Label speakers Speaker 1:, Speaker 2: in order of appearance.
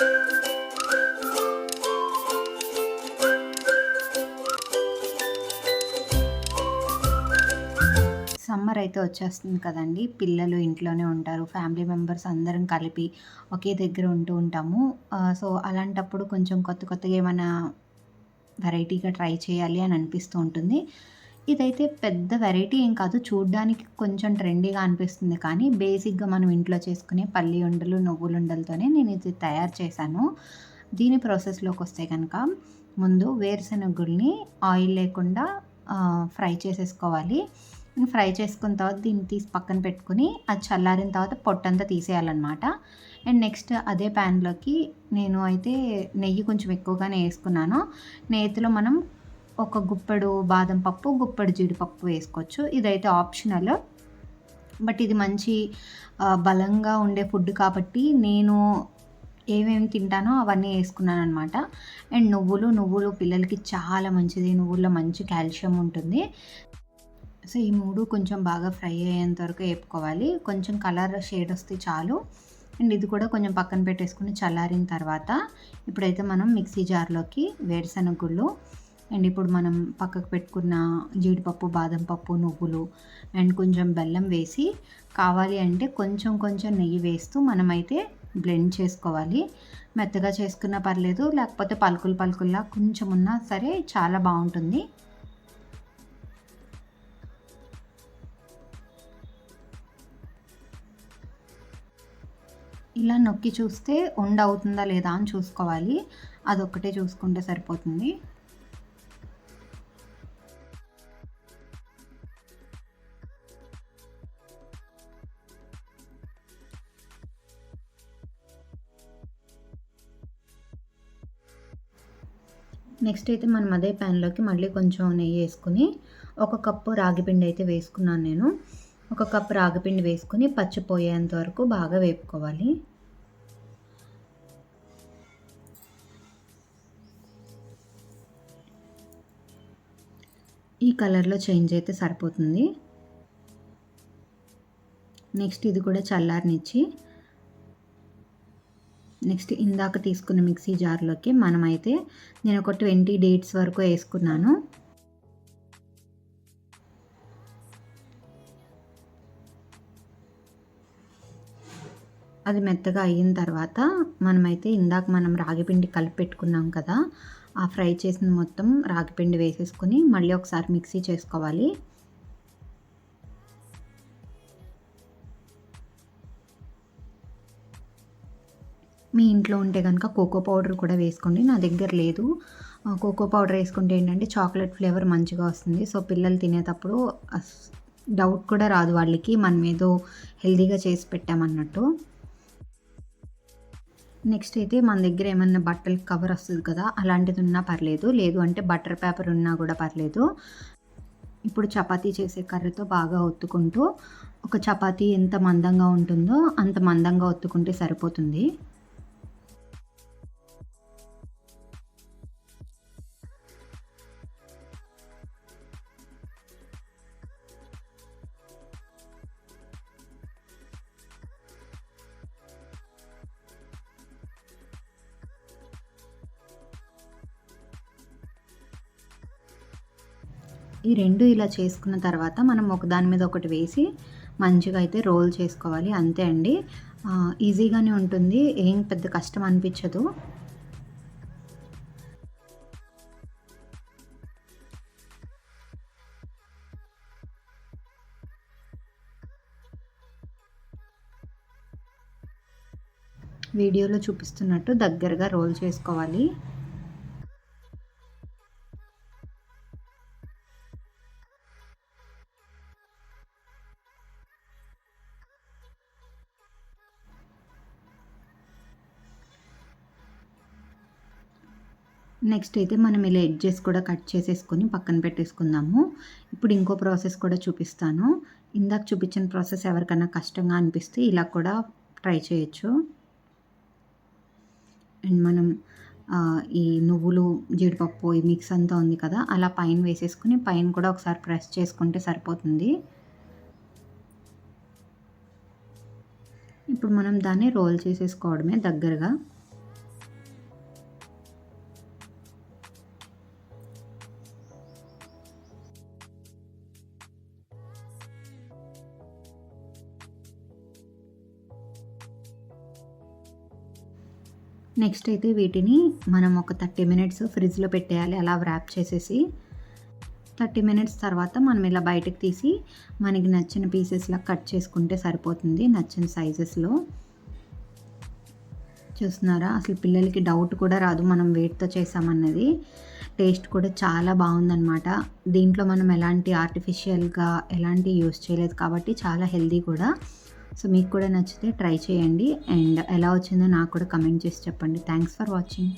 Speaker 1: Summer అయితే వచ్చేస్తుంది కదండి. పిల్లలు ఇంట్లోనే ఉంటారు. ఫ్యామిలీ మెంబర్స్ అందరం కలిపి ఒకే దగ్గర ఉంటూ ఉంటాము. సో అలాంటప్పుడు కొంచెం కొత్త కొత్తగా ఏమైనా వెరైటీగా ట్రై చేయాలి అని అనిపిస్తూ ఉంటుంది. ఇదైతే పెద్ద వెరైటీ ఏం కాదు. చూడ్డానికి కొంచెం ట్రెండీగా అనిపిస్తుంది. కానీ బేసిక్గా మనం ఇంట్లో చేసుకునే పల్లి ఉండలు నువ్వులు ఉండలతోనే నేను ఇది తయారు చేశాను. దీని ప్రాసెస్లోకి వస్తే కనుక ముందు వేరుశెనగుల్ని ఆయిల్ లేకుండా ఫ్రై చేసేసుకోవాలి. ఫ్రై చేసుకున్న తర్వాత దీన్ని తీసి పక్కన పెట్టుకుని అది చల్లారిన తర్వాత పొట్టంతా తీసేయాలన్నమాట. అండ్ నెక్స్ట్ అదే ప్యాన్లోకి నేను అయితే నెయ్యి కొంచెం ఎక్కువగానే వేసుకున్నాను. నేతిలో మనం ఒక గుప్పెడు బాదం పప్పు గుప్పెడు జీడిపప్పు వేసుకోవచ్చు. ఇదైతే ఆప్షనల్ బట్ ఇది మంచి బలంగా ఉండే ఫుడ్ కాబట్టి నేను ఏమేమి తింటానో అవన్నీ వేసుకున్నాను అనమాట అండ్ నువ్వులు నువ్వులు పిల్లలకి చాలా మంచిది. నువ్వుల్లో మంచి కాల్షియం ఉంటుంది. సో ఈ మూడు కొంచెం బాగా ఫ్రై అయ్యేంత వరకు వేపుకోవాలి. కొంచెం కలర్ షేడ్ వస్తే చాలు. అండ్ ఇది కూడా కొంచెం పక్కన పెట్టేసుకుని చల్లారిన తర్వాత ఇప్పుడైతే మనం మిక్సీ జార్లోకి వేరుశనగ గుళ్ళు అండ్ ఇప్పుడు మనం పక్కకు పెట్టుకున్న జీడిపప్పు బాదం పప్పు నువ్వులు అండ్ కొంచెం బెల్లం వేసి కావాలి అంటే కొంచెం కొంచెం నెయ్యి వేస్తూ మనమైతే బ్లెండ్ చేసుకోవాలి. మెత్తగా చేసుకున్నా పర్లేదు లేకపోతే పలుకులు పలుకుల్లా కొంచెం ఉన్నా సరే చాలా బాగుంటుంది. ఇలా నొక్కి చూస్తే ఉండ అవుతుందా లేదా అని చూసుకోవాలి. అదొక్కటే చూసుకుంటే సరిపోతుంది. నెక్స్ట్ అయితే మనం అదే ప్యాన్లోకి మళ్ళీ కొంచెం నెయ్యి వేసుకుని ఒక కప్పు రాగిపిండి అయితే వేసుకున్నాను నేను. ఒక కప్పు రాగిపిండి వేసుకుని పచ్చిపోయేంత వరకు బాగా వేపుకోవాలి. ఈ కలర్లో చేంజ్ అయితే సరిపోతుంది. నెక్స్ట్ ఇది కూడా చల్లారనిచ్చి నెక్స్ట్ ఇందాక తీసుకున్న మిక్సీ జార్లోకి మనమైతే నేను ఒక ట్వంటీ డేట్స్ వరకు వేసుకున్నాను. అది మెత్తగా అయిన తర్వాత మనమైతే ఇందాక మనం రాగిపిండి కలిపి పెట్టుకున్నాం కదా ఆ ఫ్రై చేసిన మొత్తం రాగిపిండి వేసేసుకొని మళ్ళీ ఒకసారి మిక్సీ చేసుకోవాలి. మీ ఇంట్లో ఉంటే కనుక కోకో పౌడర్ కూడా వేసుకోండి. నా దగ్గర లేదు. కోకో పౌడర్ వేసుకుంటే ఏంటంటే చాక్లెట్ ఫ్లేవర్ మంచిగా వస్తుంది. సో పిల్లలు తినేటప్పుడు డౌట్ కూడా రాదు వాళ్ళకి. మనం ఏదో హెల్దీగా చేసి పెట్టామన్నట్టు నెక్స్ట్ అయితే మన దగ్గర ఏమన్నా బట్టలు కవర్ వస్తుంది కదా అలాంటిది ఉన్నా పర్లేదు. లేదు అంటే బటర్ పేపర్ ఉన్నా కూడా పర్లేదు. ఇప్పుడు చపాతీ చేసే కర్రతో బాగా ఒత్తుకుంటూ ఒక చపాతీ ఎంత మందంగా ఉంటుందో అంత మందంగా ఒత్తుకుంటే సరిపోతుంది. ఈ రెండు ఇలా చేసుకున్న తర్వాత మనం ఒకదాని మీద ఒకటి వేసి మంచిగా అయితే రోల్ చేసుకోవాలి. అంతే అండి. ఈజీగానే ఉంటుంది. ఏం పెద్ద కష్టం అనిపించదు. వీడియోలో చూపిస్తున్నట్టు దగ్గరగా రోల్ చేసుకోవాలి. నెక్స్ట్ అయితే మనం ఇలా ఎడ్జెస్ కూడా కట్ చేసేసుకొని పక్కన పెట్టేసుకుందాము. ఇప్పుడు ఇంకో ప్రాసెస్ కూడా చూపిస్తాను. ఇందాక చూపించిన ప్రాసెస్ ఎవరికైనా కష్టంగా అనిపిస్తే ఇలా కూడా ట్రై చేయొచ్చు. అండ్ మనం ఈ నువ్వులు జీడిపప్పు ఈ మిక్స్ అంతా ఉంది కదా అలా పైన వేసేసుకుని పైన కూడా ఒకసారి ప్రెస్ చేసుకుంటే సరిపోతుంది. ఇప్పుడు మనం దాన్ని రోల్ చేసేసుకోవడమే దగ్గరగా. నెక్స్ట్ అయితే వీటిని మనం ఒక థర్టీ మినిట్స్ ఫ్రిడ్జ్లో పెట్టేయాలి. అలా వ్రాప్ చేసేసి థర్టీ మినిట్స్ తర్వాత మనం ఇలా బయటకు తీసి మనకి నచ్చిన పీసెస్లా కట్ చేసుకుంటే సరిపోతుంది నచ్చిన సైజెస్లో చూస్తున్నారా? అసలు పిల్లలకి డౌట్ కూడా రాదు. మనం వెయిట్తో చేసామన్నది. టేస్ట్ కూడా చాలా బాగుందనమాట దీంట్లో మనం ఎలాంటి ఆర్టిఫిషియల్గా ఎలాంటి యూస్ చేయలేదు కాబట్టి చాలా హెల్దీ కూడా. సో మీకు కూడా నచ్చితే ట్రై చేయండి. అండ్ ఎలా వచ్చిందో నాకు కూడా కమెంట్ చేసి చెప్పండి. Thanks for watching